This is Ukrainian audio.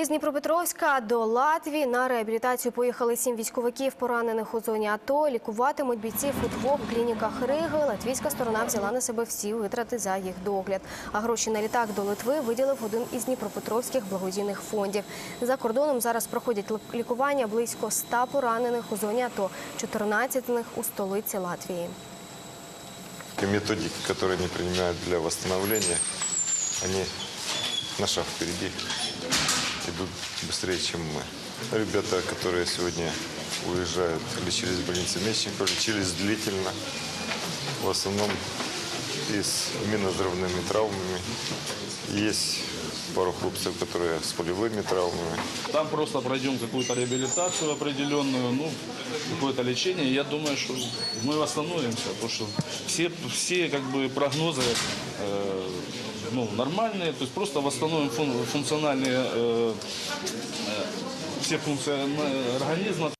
Із Дніпропетровська до Латвії на реабілітацію поїхали сім військовиків, поранених у зоні АТО. Лікуватимуть бійців у двох клініках Риги. Латвійська сторона взяла на себе всі витрати за їх догляд. А гроші на літак до Литви виділив один із дніпропетровських благодійних фондів. За кордоном зараз проходять лікування близько ста поранених у зоні АТО, 14 з них у столиці Латвії. Методики, которые они принимают для восстановления, они на шаг впереди идут быстрее, чем мы. Ребята, которые сегодня уезжают или через больницу Мечникова, или через длительно, в основном и с минозрывными травмами. Есть пару хлопцев, которые с полевыми травмами. Там просто пройдем какую-то реабилитацию определенную, ну, какое-то лечение. Я думаю, что мы восстановимся, потому что все, все как бы прогнозы э, ну, нормальные, то есть просто восстановим фун- функциональные э, э, все функции организма.